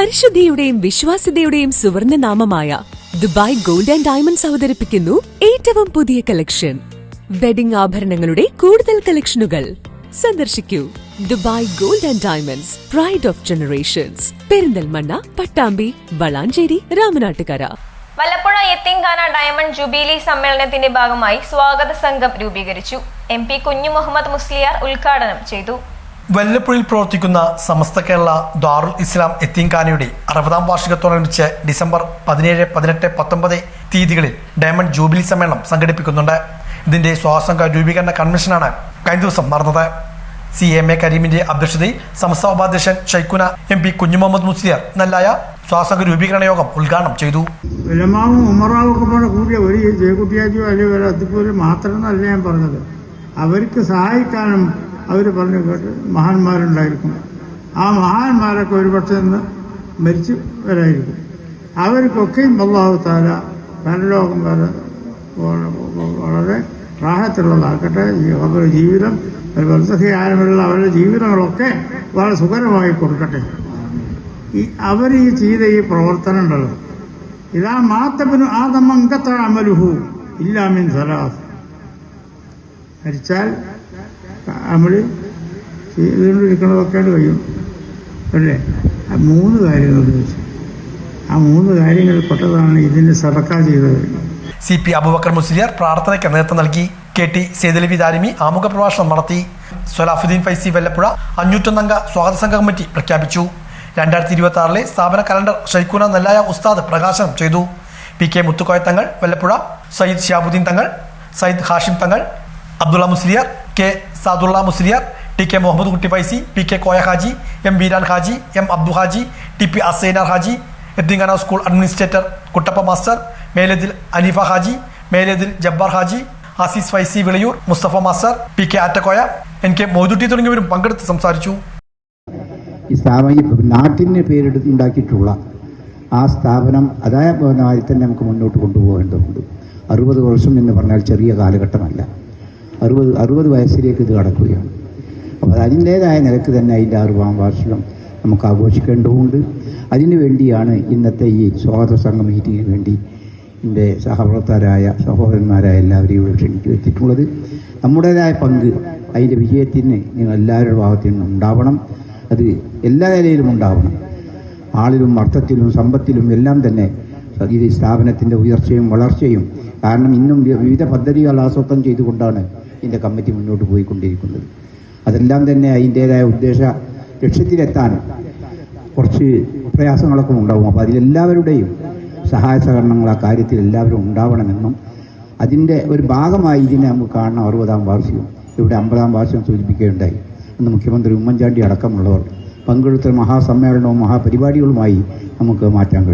പരിശുദ്ധിയുടെയും വിശ്വാസ്യതയുടെയും സുവർണ നാമമായ ദുബായ് ഗോൾഡ് ആൻഡ് ഡയമണ്ട്സ് അവതരിപ്പിക്കുന്നു ഏറ്റവും പുതിയ കളക്ഷൻ വെഡിംഗ് ആഭരണങ്ങളുടെ കൂടുതൽ കളക്ഷനുകൾ സന്ദർശിക്കൂ. Dubai gold and diamonds pride of generations Perinthalmanna Pattambi Valanchery Ramanattukara. Vallappuzha എത്തിങ്കാന diamond jubilee സമ്മേളനത്തിന്റെ ഭാഗമായി സ്വാഗത സംഘം രൂപീകരിച്ചു. എം പി കുഞ്ഞു മുഹമ്മദ് മുസ്ലിയാർ ഉദ്ഘാടനം ചെയ്തു. വല്ലപ്പുഴയിൽ പ്രവർത്തിക്കുന്ന സമസ്ത കേരള ദാറുൽ ഇസ്ലാം എത്തീംഖാനയുടെ അറുപതാം വാർഷികത്തോടനുബന്ധിച്ച് ഡിസംബർ പതിനേഴ് പതിനെട്ട് പത്തൊമ്പത് തീയതികളിൽ ഡയമണ്ട് ജൂബിലി സമ്മേളനം സംഘടിപ്പിക്കുന്നുണ്ട്. ഇതിന്റെ സ്വാസംഘ രൂപീകരണ കൺവെൻഷനാണ് കഴിഞ്ഞ ദിവസം നടന്നത്. സി എം എ കരീമിന്റെ അധ്യക്ഷതയിൽ സമസ്ത ഉപാധ്യക്ഷൻ ഷൈഖുന എം പി കുഞ്ഞുമുഹമ്മദ് മുസ്ലിയാർ നല്ലായ സ്വാസംഘ രൂപീകരണ യോഗം ഉദ്ഘാടനം ചെയ്തു. കൂടിയ ഒരു ജയകുട്ടിയാജിയോ അല്ലെങ്കിൽ ഒരു ഞാൻ പറഞ്ഞത്. അവർക്ക് സഹായിക്കാനും അവർ പറഞ്ഞു കേട്ട് മഹാന്മാരുണ്ടായിരിക്കും. ആ മഹാന്മാരൊക്കെ ഒരുപക്ഷെ നിന്ന് മരിച്ചു വരായിരിക്കും അവർക്കൊക്കെയും അള്ളാഹു താര പരലോകം വരെ വളരെ റാഹത്തുള്ളതാക്കട്ടെ അവരുടെ ജീവിതം വർദ്ധകയായമുള്ള അവരുടെ ജീവിതങ്ങളൊക്കെ വളരെ സുഖകരമായി കൊടുക്കട്ടെ. ഈ അവർ ഈ ചെയ്ത ഈ പ്രവർത്തനം ഉണ്ടല്ലോ ഇതാ മാത്തബിന് ആദമങ്കത്ത അമലുഹു ഇല്ലാമിൻ സലാസ്. മരിച്ചാൽ നമ്മൾ ചെയ്തുകൊണ്ടിരിക്കുന്നതൊക്കെ കഴിയും. അല്ലേ? ആ മൂന്ന് കാര്യങ്ങൾ ആ മൂന്ന് കാര്യങ്ങൾ പെട്ടതാണ് ഇതിന് സടക്ക ചെയ്തത്. സി പി അബുബക്കർ മുസ്ലിയാർ പ്രാർത്ഥനയ്ക്ക് നേതൃത്വം നൽകി. കെ ടി സേതലവി ദാരിമി ആമുഖ പ്രഭാഷണം നടത്തി. സൊലാഫുദ്ദീൻ ഫൈസി വല്ലപ്പുഴ അഞ്ഞൂറ്റൊന്നംഗ സ്വാഗത സംഘ കമ്മിറ്റി പ്രഖ്യാപിച്ചു. രണ്ടായിരത്തി ഇരുപത്തി ആറിലെ സ്ഥാപന കലണ്ടർ ഷൈഖുന നെല്ലായ ഉസ്താദ് പ്രകാശനം ചെയ്തു. P K Muthukoya Thangal Vallappuzha Sayyid Shihabuddin Thangal Sayyid Hashim Thangal Abdulla Musliyar K Sadulla Musliyar T K Muhammed Kutty Faizy P K Koya Haji M Beeran Haji M Abdu Haji T P Asainar Haji Ethingana school administrator Kuttappa master Melethil Aneefa Haji Melethil Jabbar Haji Azeez Faizy Vilayur Mustafa master P K Attakoya N K Moduttty തുടങ്ങിയവരും പങ്കെടുത്ത് സംസാരിച്ചു. ഈ സ്ഥാപനം നാട്ടിന് പേരെടുത്തുണ്ടാക്കിയിട്ടുള്ള ആ സ്ഥാപനം അതേപോലെ തന്നെ നമുക്ക് മുന്നോട്ട് കൊണ്ടുപോകേണ്ടതുണ്ട്. അറുപത് വർഷം എന്ന് പറഞ്ഞാൽ ചെറിയ കാലഘട്ടമല്ല. അറുപത് അറുപത് വയസ്സിലേക്ക് ഇത് കടക്കുകയാണ്. അപ്പോൾ അതിന്റേതായ നിരക്ക് തന്നെ അതിന്റെ അറുപതാം വാർഷികം നമുക്ക് ആഘോഷിക്കേണ്ടതുണ്ട്. അതിനു വേണ്ടിയാണ് ഇന്നത്തെ ഈ സ്വാഗത സംഘം മീറ്റിങ്ങിന് വേണ്ടി എന്റെ സഹപ്രവർത്തകരായ സഹോദരന്മാരായ എല്ലാവരെയും ഇവിടെ ക്ഷണിച്ചു നമ്മുടേതായ പങ്ക് അതിന്റെ വിജയത്തിന് നിങ്ങൾ എല്ലാവരുടെ ഭാഗത്തു നിന്നും ഉണ്ടാവണം. അത് എല്ലാ നിലയിലും ഉണ്ടാവണം. ആളിലും അർത്ഥത്തിലും സമ്പത്തിലും എല്ലാം തന്നെ ഇത് സ്ഥാപനത്തിന്റെ ഉയർച്ചയും വളർച്ചയും കാരണം ഇന്നും വിവിധ പദ്ധതികൾ ആസൂത്രണം ചെയ്തുകൊണ്ടാണ് ഇതിന്റെ കമ്മിറ്റി മുന്നോട്ട് പോയിക്കൊണ്ടിരിക്കുന്നത്. അതെല്ലാം തന്നെ അതിന്റേതായ ഉദ്ദേശ ലക്ഷ്യത്തിലെത്താൻ കുറച്ച് പ്രയാസങ്ങളൊക്കെ ഉണ്ടാവും. അപ്പോൾ അതിലെല്ലാവരുടെയും സഹായ സഹകരണങ്ങൾ ആ കാര്യത്തിൽ എല്ലാവരും ഉണ്ടാവണമെന്നും അതിന്റെ ഒരു ഭാഗമായി ഇതിനെ നമുക്ക് കാണണം അറുപതാം വാർഷികം. ഇവിടെ അമ്പതാം വാർഷികം സൂചിപ്പിക്കുകയുണ്ടായി. അന്ന് മുഖ്യമന്ത്രി ഉമ്മൻചാണ്ടി അടക്കമുള്ളവർ പങ്കെടുത്ത മഹാസമ്മേളനവും മഹാപരിപാടികളുമായി നമുക്ക് മാറ്റാൻ കഴിയും.